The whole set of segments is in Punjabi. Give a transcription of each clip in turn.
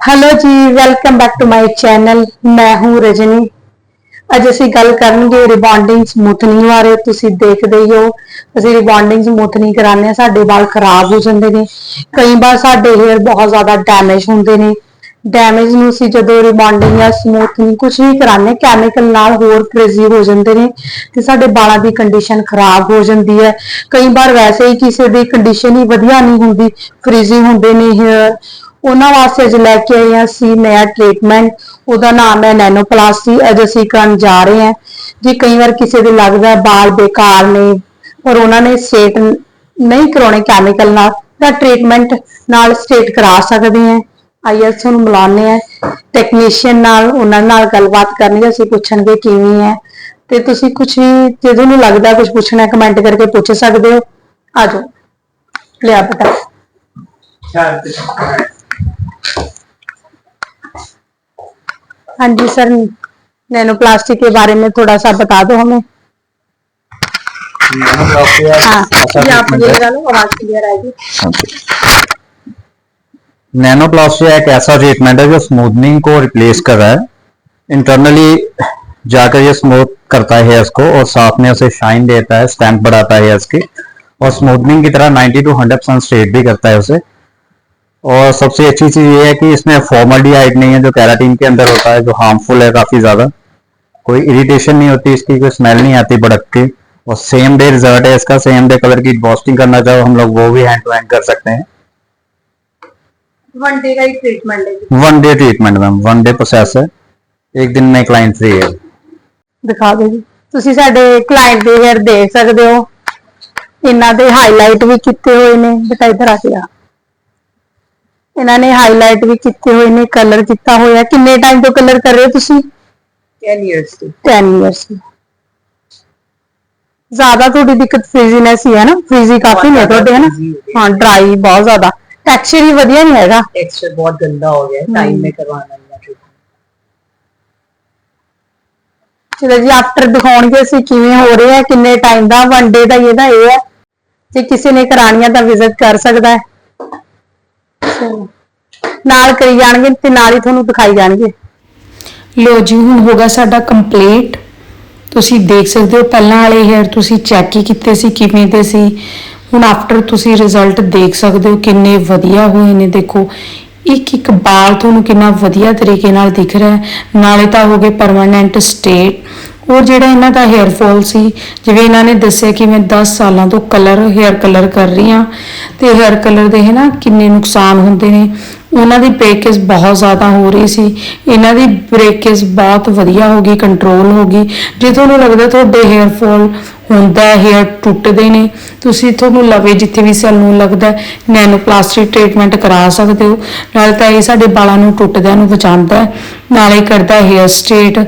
hello ji welcome back to my channel ਮੈਂ ਹੂੰ ਰਜਨੀ ਅੱਜ ਅਸੀਂ ਗੱਲ ਕਰਨਗੇ ਰਿਬੌਂਡਿੰਗ ਸਮੂਥਨਿੰਗ ਬਾਰੇ ਤੁਸੀਂ ਦੇਖਦੇ ਹੀ ਹੋ ਅਸੀਂ ਰਿਬੌਂਡਿੰਗ ਸਮੂਥਨਿੰਗ ਕਰਾਉਂਦੇ ਹਾਂ ਸਾਡੇ ਵਾਲ ਖਰਾਬ ਹੋ ਜਾਂਦੇ ਨੇ ਕਈ ਵਾਰ ਸਾਡੇ ਹੇਅਰ ਬਹੁਤ ਜ਼ਿਆਦਾ ਡੈਮੇਜ ਹੁੰਦੇ ਨੇ ਡੈਮੇਜ ਨੂੰ ਅਸੀਂ ਜਦੋਂ ਰਿਬੌਂਡਿੰਗ ਜਾਂ ਸਮੂਥਨਿੰਗ ਕੁਝ ਵੀ ਕਰਾਉਂਦੇ ਕੈਮੀਕਲ ਨਾਲ ਹੋਰ ਫ੍ਰਿਜ਼ੀ ਹੋ ਜਾਂਦੇ ਨੇ ਤੇ ਸਾਡੇ ਵਾਲਾਂ ਦੀ ਕੰਡੀਸ਼ਨ ਖਰਾਬ ਹੋ ਜਾਂਦੀ ਹੈ ਕਈ ਵਾਰ ਵੈਸੇ ਹੀ ਕਿਸੇ ਦੀ ਕੰਡੀਸ਼ਨ ਹੀ ਵਧੀਆ ਨਹੀਂ ਹੁੰਦੀ ਫ੍ਰਿਜ਼ੀ ਹੁੰਦੇ ਨੇ ਹੇਅਰ ਉਹਨਾਂ ਵਾਸਤੇ ਅੱਜ ਲੈ ਕੇ ਆਏ ਹਾਂ ਅਸੀਂ ਨया ਟ੍ਰੀਟਮੈਂਟ ਉਹਦਾ ਨਾਮ ਹੈ ਨੈਨੋਪਲਾਸਟੀ। ਅੱਜ ਅਸੀਂ ਕਰਨ ਜਾ ਰਹੇ ਹਾਂ। ਜੇ ਕਈ ਵਾਰ ਕਿਸੇ ਦੇ ਲੱਗਦਾ ਹੈ ਬੇਕਾਰ ਨੇ ਪਰ ਉਹਨਾਂ ਨੇ ਸਟੇਟ ਨਹੀਂ ਕਰਾਉਣੇ ਕੈਮੀਕਲ ਨਾਲ, ਤਾਂ ਟ੍ਰੀਟਮੈਂਟ ਨਾਲ ਸਟੇਟ ਕਰਾ ਸਕਦੇ ਹਾਂ। ਆਈਏ ਅਸੀਂ ਬੁਲਾਉਂਦੇ ਆ ਟੈਕਨੀਸ਼ੀਅਨ ਨਾਲ, ਉਹਨਾਂ ਨਾਲ ਗੱਲਬਾਤ ਕਰਨੀ ਅਸੀਂ ਪੁੱਛਣਗੇ ਕਿਵੇਂ ਹੈ। ਤੇ ਤੁਸੀਂ ਕੁਝ ਵੀ ਜੇ ਤੁਹਾਨੂੰ ਲੱਗਦਾ ਕੁਝ ਪੁੱਛਣਾ ਕਮੈਂਟ ਕਰਕੇ ਪੁੱਛ ਸਕਦੇ ਹੋ। ਆ ਜਾਓ। ਲਿਆ ਬੇਟਾ। हाँ जी, सर नैनोप्लास्टिक के बारे में थोड़ा सा बता दो हमें। हाँ आप ये लगा लो आवाज़ क्लियर आएगी। नैनोप्लास्टिया एक ऐसा ट्रीटमेंट है जो स्मूथनिंग को रिप्लेस कर रहा है। इंटरनली जाकर ये स्मूथ करता है हेयर्स को और साथ में उसे शाइन देता है स्टैंप बढ़ाता है हेयर्स की। और स्मूथनिंग की तरह 90 टू 100 परसेंट स्ट्रेट भी करता है उसे। और सबसे अच्छी चीज ये है कि इसमें फॉर्मल्डिहाइड नहीं है जो कैराटीन के अंदर होता है जो हार्मफुल है काफी ज्यादा कोई इरिटेशन नहीं होती इसकी कोई स्मेल नहीं आती प्रोडक्ट की और सेम डे रिजल्ट है इसका सेम डे कलर की बॉस्टिंग करना चाहो हम लोग वो भी हैंड टू हैंड कर सकते हैं वन डे का ही ट्रीटमेंट है one day treatment ma'am one day process है एक दिन में क्लाइंट फ्री है ਦਿਖਾ ਦਿਓ ਜੀ ਤੁਸੀਂ ਸਾਡੇ ਕਲਾਇੰਟ ਦੇ ਹੇਅਰ ਦੇਖ ਸਕਦੇ ਹੋ ਇਹਨਾਂ ਦੇ ਹਾਈਲਾਈਟ ਵੀ ਕੀਤੇ ਹੋਏ ਨੇ ਬੇਟਾ ਇੱਧਰ ਆ ਗਿਆ ਇਹਨਾਂ ਨੇ ਹਾਈਲਾਈਟ ਵੀ ਕੀਤੇ ਹੋਏ ਨੇ ਕਲਰ ਕੀਤਾ ਹੋਇਆ ਕਿੰਨੇ ਟਾਈਮ ਤੋਂ ਕਲਰ ਕਰ ਰਹੇ ਹੋ ਤੁਸੀਂ 10 years to 10 ਇਅਰਸ ਜ਼ਿਆਦਾ ਤੁਹਾਡੀ ਦਿੱਕਤ ਫ੍ਰੀਜ਼ੀਨੈਸ ਹੀ ਹੈ ਨਾ ਫ੍ਰੀਜ਼ੀ ਕਾਫੀ ਨੇ ਤੁਹਾਡੇ ਹੈ ਨਾ ਹਾਂ ਡਰਾਈ ਬਹੁਤ ਜ਼ਿਆਦਾ ਟੈਕਸਚਰ ਹੀ ਵਧੀਆ ਨਹੀਂ ਹੈਗਾ टेक्सचर बहुत गंदा हो गया है टाइम में करवाना है treatment। ਚਲੋ ਜੀ ਆਫਟਰ ਦਿਖਾਉਣਗੇ ਅਸੀਂ ਕਿਵੇਂ ਹੋ ਰਿਹਾ ਹੈ ਕਿੰਨੇ ਟਾਈਮ ਦਾ ਵਨ ਡੇ ਦਾ ਇਹਦਾ ਇਹ ਹੈ ਜੇ ਕਿਸੇ ਨੇ ਕਰਾਣੀਆਂ ਤਾਂ ਵਿਜ਼ਿਟ ਕਰ ਸਕਦਾ ਹੈ ਚਲੋ। ਨਾਲ ਕਰੀ ਜਾਣਗੇ ਤੇ ਨਾਲ ਹੀ ਤੁਹਾਨੂੰ ਦਿਖਾਈ ਜਾਣਗੇ। ਲੋ ਜੀ, ਹੁਣ ਹੋਗਾ ਸਾਡਾ ਕੰਪਲੀਟ ਤੁਸੀਂ ਦੇਖ ਸਕਦੇ ਹੋ, ਪਹਿਲਾਂ ਵਾਲੇ ਹੇਅਰ ਤੁਸੀਂ ਚੈੱਕ ਹੀ ਕੀਤੇ ਸੀ, ਕਿਵੇਂ ਦੇ ਸੀ। ਹੁਣ ਆਫਟਰ ਤੁਸੀਂ ਰਿਜ਼ਲਟ ਦੇਖ ਸਕਦੇ ਹੋ, ਕਿੰਨੇ ਵਧੀਆ ਹੋਏ ਨੇ। ਦੇਖੋ, ਇੱਕ ਇੱਕ ਬਾਲ ਤੁਹਾਨੂੰ ਕਿੰਨਾ ਵਧੀਆ ਤਰੀਕੇ ਨਾਲ ਦਿਖ ਰਿਹਾ ਹੈ। ਨਾਲੇ ਤਾਂ ਹੋ ਗਏ ਪਰਮਾਨੈਂਟ ਸਟੇਟ ਹੋਰ ਜਿਹੜਾ ਇਹਨਾਂ ਦਾ ਹੇਅਰ ਫਾਲ ਸੀ, ਜਿਵੇਂ ਇਹਨਾਂ ਨੇ ਦੱਸਿਆ ਕਿ ਮੈਂ 10 ਸਾਲਾਂ ਤੋਂ ਕਲਰ ਹੇਅਰ ਕਲਰ ਕਰ ਰਹੀ ਹਾਂ ਤੇ ਹੇਅਰ ਕਲਰ ਦੇ ਹੈ ਨਾ ਕਿੰਨੇ ਨੁਕਸਾਨ ਹੁੰਦੇ ਨੇ। ਉਹਨਾਂ ਦੀ ਬ੍ਰੇਕੇਜ ਬਹੁਤ ਜ਼ਿਆਦਾ ਹੋ ਰਹੀ ਸੀ। ਇਹਨਾਂ ਦੀ ਬ੍ਰੇਕੇਜ ਬਹੁਤ ਵਧੀਆ ਹੋ ਗਈ ਕੰਟਰੋਲ ਹੋ ਗਈ। ਜੇ ਤੁਹਾਨੂੰ ਲੱਗਦਾ ਤੁਹਾਡੇ ਹੇਅਰ ਫਾਲ ਹੁੰਦਾ ਹੈ ਹੇਅਰ ਟੁੱਟਦੇ ਨੇ, ਤੁਸੀਂ ਤੁਹਾਨੂੰ ਲਵੇ ਜਿੱਥੇ ਵੀ ਸਾਨੂੰ ਲੱਗਦਾ ਨੈਨੋ ਪਲਾਸਟਿਕ ਟ੍ਰੀਟਮੈਂਟ ਕਰਾ ਸਕਦੇ ਹੋ। ਨਾਲ ਤਾਂ ਇਹ ਸਾਡੇ ਵਾਲਾਂ ਨੂੰ ਟੁੱਟਦਿਆਂ ਨੂੰ ਬਚਾਉਂਦਾ ਹੈ ਨਾਲੇ ਕਰਦਾ ਹੇਅਰ ਸਟ੍ਰੇਟ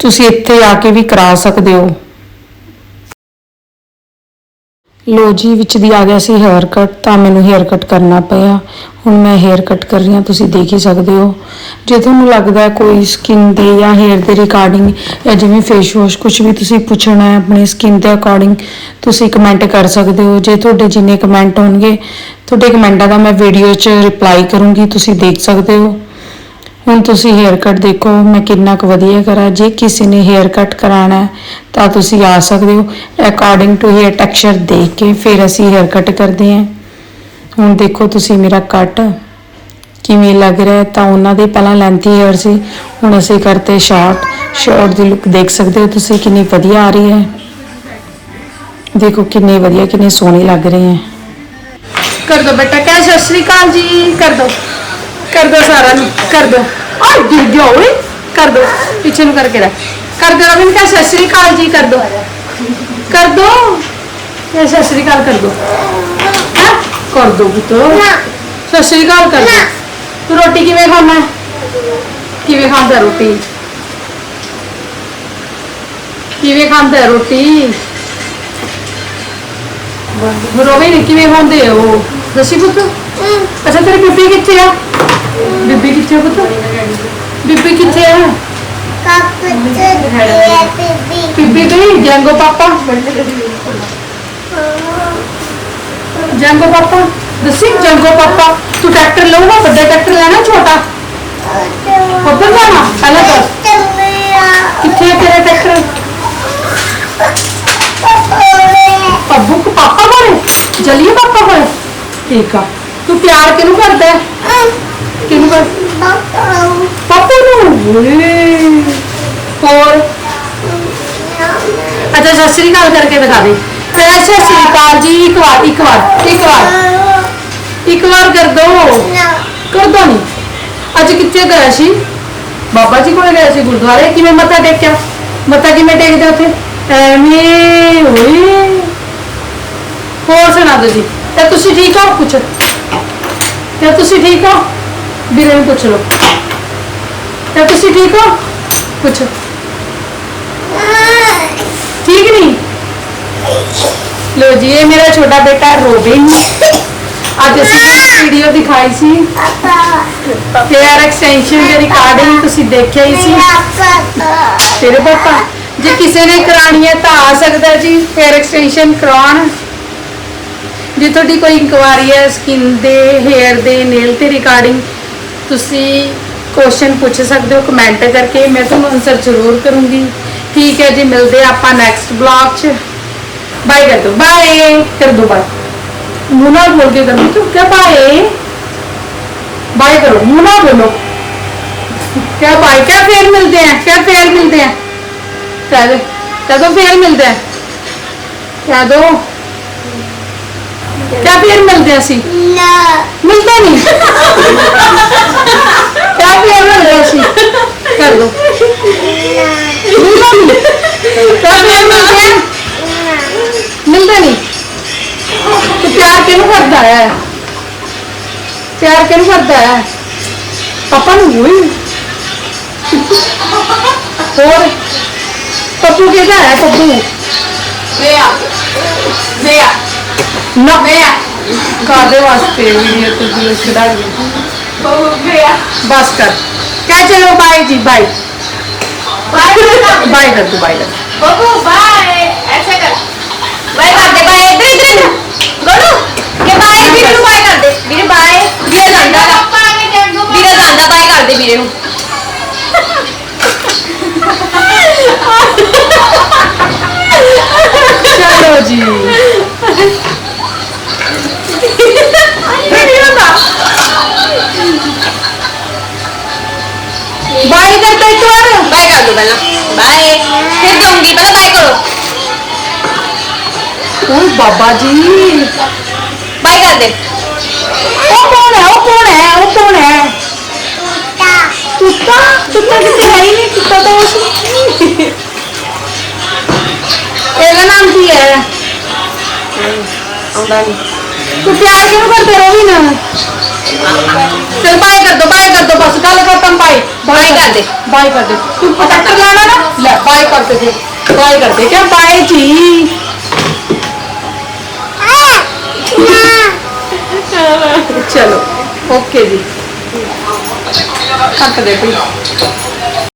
ਤੁਸੀਂ ਇੱਥੇ ਆ ਕੇ ਵੀ ਕਰਾ ਸਕਦੇ ਹੋ। ਲੋ ਜੀ, ਵਿੱਚ ਦੀ ਆ ਗਿਆ ਸੀ ਹੇਅਰ ਕੱਟ ਤਾਂ ਮੈਨੂੰ ਹੇਅਰ ਕੱਟ ਕਰਨਾ ਪਿਆ। ਹੁਣ ਮੈਂ ਹੇਅਰ ਕੱਟ ਕਰ ਰਹੀ ਹਾਂ, ਤੁਸੀਂ ਦੇਖ ਹੀ ਸਕਦੇ ਹੋ। ਜੇ ਤੁਹਾਨੂੰ ਲੱਗਦਾ ਕੋਈ ਸਕਿਨ ਦੇ ਜਾਂ ਹੇਅਰ ਦੇ ਰਿਗਾਰਡਿੰਗ ਜਾਂ ਜਿਵੇਂ ਫੇਸ ਵਾਸ਼ ਕੁਝ ਵੀ ਤੁਸੀਂ ਪੁੱਛਣਾ ਹੈ, ਆਪਣੀ ਸਕਿਨ ਦੇ ਅਕੋਰਡਿੰਗ ਤੁਸੀਂ ਕਮੈਂਟ ਕਰ ਸਕਦੇ ਹੋ। ਜੇ ਤੁਹਾਡੇ ਜਿੰਨੇ ਕਮੈਂਟ ਹੋਣਗੇ, ਤੁਹਾਡੇ ਕਮੈਂਟਾਂ ਦਾ ਮੈਂ ਵੀਡੀਓ 'ਚ ਰਿਪਲਾਈ ਕਰੂੰਗੀ, ਤੁਸੀਂ ਦੇਖ ਸਕਦੇ ਹੋ। ਹੁਣ ਤੁਸੀਂ ਹੇਅਰ ਕੱਟ ਦੇਖੋ, ਮੈਂ ਕਿੰਨਾ ਕੁ ਵਧੀਆ ਕਰਾਂ। ਜੇ ਕਿਸੇ ਨੇ ਹੇਅਰ ਕੱਟ ਕਰਾਣਾ ਤਾਂ ਤੁਸੀਂ ਆ ਸਕਦੇ ਹੋ। ਅਕੋਰਡਿੰਗ ਟੂ ਹੇਅਰ ਟੈਕਸਚਰ ਦੇਖ ਕੇ ਫਿਰ ਅਸੀਂ ਹੇਅਰ ਕੱਟ ਕਰਦੇ ਹਾਂ। ਹੁਣ ਦੇਖੋ ਤੁਸੀਂ ਮੇਰਾ ਕੱਟ ਕਿਵੇਂ ਲੱਗ ਰਿਹਾ ਤਾਂ ਉਹਨਾਂ ਦੇ ਪਹਿਲਾਂ ਲੈਂਥੀ ਹੇਅਰ ਸੀ, ਹੁਣ ਅਸੀਂ ਕਰਤੇ ਸ਼ਾਰਟ ਸ਼ਾਰਟ ਦੀ ਲੁੱਕ ਦੇਖ ਸਕਦੇ ਹੋ ਤੁਸੀਂ ਕਿੰਨੀ ਵਧੀਆ ਆ ਰਹੀ ਹੈ। ਦੇਖੋ ਕਿੰਨੇ ਵਧੀਆ, ਕਿੰਨੇ ਸੋਹਣੇ ਲੱਗ ਰਹੇ ਹੈ। ਕਰ ਦੋ ਬੇਟਾ, ਕਹਿ ਸਤਿ ਸ਼੍ਰੀ ਅਕਾਲ ਜੀ, ਕਰ ਦੋ। ਕਰ ਦੋ ਸਾਰਾ ਨੂੰ ਕਰ ਦੋ ਓਏ ਗਿਰ ਗਿਆ ਓਏ ਕਰ ਦੋ ਪਿੱਛੇ ਨੂੰ ਕਰਕੇ ਰੱਖ ਕਰ ਦੋ ਰਵਿੰਦਰ ਕਹਿ ਸਤਿ ਸ਼੍ਰੀ ਅਕਾਲ ਜੀ ਕਰ ਦੋ ਕਰ ਦੋ ਕਹਿ ਸਤਿ ਸ਼੍ਰੀ ਅਕਾਲ ਕਰ ਦੋ ਹੈਂ? ਕਰ ਦੋ ਪੁੱਤ ਸਤਿ ਸ਼੍ਰੀ ਅਕਾਲ ਕਰ ਦੋ ਤੂੰ ਰੋਟੀ ਕਿਵੇਂ ਖਾਣਾ ਹੈ ਕਿਵੇਂ ਖਾਂਦਾ ਰੋਟੀ? ਕਿਵੇਂ ਖਾਂਦਾ बिब्बी किथे पता बिब्बी किथे है बिब्बी गई तो जंगो पापा। जंगो पापा। दसी, जंगो पापा। तू ट्रैक्टर लूँगा बड़ा ट्रैक्टर लेना, छोटा? ऊपर जाना पहले तो। किथे है तेरा ट्रैक्टर? पब्बू को पापा बोले जलिए पापा बोले ठीक है। तू प्यार किनू करता है? ਕਿਹਨੂੰ ਕਰ? ਪਾਪਾ ਨੂੰ? ਓਏ। ਹੋਰ? ਅੱਛਾ, ਸਤਿ ਸ੍ਰੀ ਅਕਾਲ ਕਰਕੇ ਦਿਖਾ ਦੇ। ਸਤਿ ਸ੍ਰੀ ਅਕਾਲ ਜੀ, ਇੱਕ ਵਾਰ ਇੱਕ ਵਾਰ ਇੱਕ ਵਾਰ। ਇੱਕ ਵਾਰ ਕਰ ਦੋ। ਕਰ ਦੋ ਨਹੀਂ ਅੱਜ ਕਿੱਥੇ ਗਿਆ ਸੀ? ਬਾਬਾ ਜੀ ਕੋਲ ਗਿਆ ਸੀ ਗੁਰਦੁਆਰੇ? ਕਿਵੇਂ ਮੱਥਾ ਟੇਕਿਆ? ਮੱਥਾ ਕਿਵੇਂ ਟੇਕਦੇ ਉੱਥੇ? ਐਵੇਂ ਹੋਏ ਹੋਰ ਸੁਣਾ ਦਿਓ ਜੀ ਤੇ ਤੁਸੀਂ ਠੀਕ ਹੋ? ਕੁਛ? ਤੇ ਤੁਸੀਂ ਠੀਕ ਹੋ? ਵੀਰੇ ਨੂੰ ਪੁੱਛ ਲਓ ਤੇ ਤੁਸੀਂ ਠੀਕ ਹੋ? ਪੁੱਛੋ। ਠੀਕ ਨਹੀਂ? ਲੋ ਜੀ, ਇਹ ਮੇਰਾ ਛੋਟਾ ਬੇਟਾ ਰੋਬਿਨ। ਅੱਜ ਅਸੀਂ ਵੀਡੀਓ ਦਿਖਾਈ ਸੀ। ਫੇਅਰ ਐਕਸਟੈਂਸ਼ਨ ਦੇ ਰਿਕਾਰਡਿੰਗ ਤੁਸੀਂ ਦੇਖਿਆ ਹੀ ਸੀ। ਤੇਰੇ ਪਾਪਾ, ਜੇ ਕਿਸੇ ਨੇ ਕਰਾਣੀ ਹੈ ਤਾਂ ਆ ਸਕਦਾ ਜੀ ਫੇਅਰ ਐਕਸਟੈਂਸ਼ਨ ਕਰਾਉਣ। ਜੇ ਤੁਹਾਡੀ ਕੋਈ ਇਨਕੁਆਰੀ ਹੈ ਸਕਿਨ ਦੇ ਹੇਅਰ ਦੇ ਨੇਲ ਤੇ ਰਿਗਾਰਡਿੰਗ ਤੁਸੀਂ ਕੁਐਸਚਨ ਪੁੱਛ ਸਕਦੇ ਹੋ ਕਮੈਂਟ ਕਰਕੇ ਮੈਂ ਤੁਹਾਨੂੰ ਆਨਸਰ ਜ਼ਰੂਰ ਕਰੂੰਗੀ ਠੀਕ ਹੈ ਜੀ ਮਿਲਦੇ ਆ ਆਪਾਂ ਨੈਕਸਟ ਬਲੌਗ 'ਚ ਬਾਏ ਕਰ ਦੋ ਬਾਏ ਕਰ ਦੋ ਬਾਏ ਮੂੰਹ ਨਾਲ ਬੋਲ ਕੇ ਕਰੋ ਤੂੰ ਕਿਆ ਬਾਏ बाय करो मुंह ना बोलो क्या बाय क्या फेयर मिलते हैं क्या फेयर मिलते हैं कह दो कह दो फेयर मिलते हैं कह दो क्या फेर मिलते ना। मिलते नहीं। क्या फेर मिलते असि कर दो। क्या पेयर मिलते हैं? मिलता नहीं। तो प्यार कि करता है? प्यार कि करता है? पापा ने हुई और? पप्पू कहता है पप्पू। जया। जया। ਨਾ। ਮੈਂ ਕਾਦੇ ਵਾਸਤੇ ਵੀਡੀਓ ਤੇ ਵੀਡੀਓ ਚੜਾ ਲਈ ਬਸ ਕਰ। ਕਹਿ ਚਲੋ ਬਾਈ ਜੀ ਬਾਈ ਬਾਈ ਕਰ ਤੂੰ ਬਾਈ ਕਰ। ਵੀਰੇ ਨੂੰ। ਚਲੋ ਜੀ। ਬਾਈ ਕਰ ਤਾ ਇੱਕ ਵਾਰ। ਬਾਏ ਕਰ ਦੋ ਪਹਿਲਾਂ। ਬਾਏ। ਫਿਰ ਦਊਂਗੀ ਪਹਿਲਾਂ ਬਾਏ ਕਰੋ। ਓਏ ਬਾਬਾ ਜੀ। ਬਾਏ ਕਰ ਦੇ। ਉਹ ਕੌਣ ਹੈ? ਉਹ ਕੌਣ ਹੈ? ਉਹ ਕੌਣ ਹੈ? ਕੁੱਤਾ। ਕੁੱਤਾ ਕਿਤੇ ਹੈ ਹੀ ਨਹੀਂ? ਕੁੱਤਾ ਤਾਂ ਉਸ ਇਹਦਾ ਨਾਮ ਕੀ ਹੈ? ਆਉਂਦਾ ਨਹੀਂ। ਤੂੰ ਪਿਆਰ ਕਿਉਂ ਕਰਦਾ ਚਲ ਬਾਈ ਕਰ ਦੋ ਬਾਈ ਕਰ ਦੋ ਬਸ ਗੱਲ ਖਤਮ ਬਾਈ ਬਾਏ ਕਰ ਦੇ। ਬਾਈ ਕਰ ਦੇ। ਤੂੰ ਪਟਕ ਲਾਣਾ ਨਾ? ਲੈ ਬਾਈ ਕਰ ਦੇ ਜੀ ਬਾਈ ਕਰ ਦੇ। ਕਿਆ ਬਾਈ ਜੀ? ਚਲੋ ਓਕੇ ਜੀ। ਕੱਟ ਦੇ ਭਈ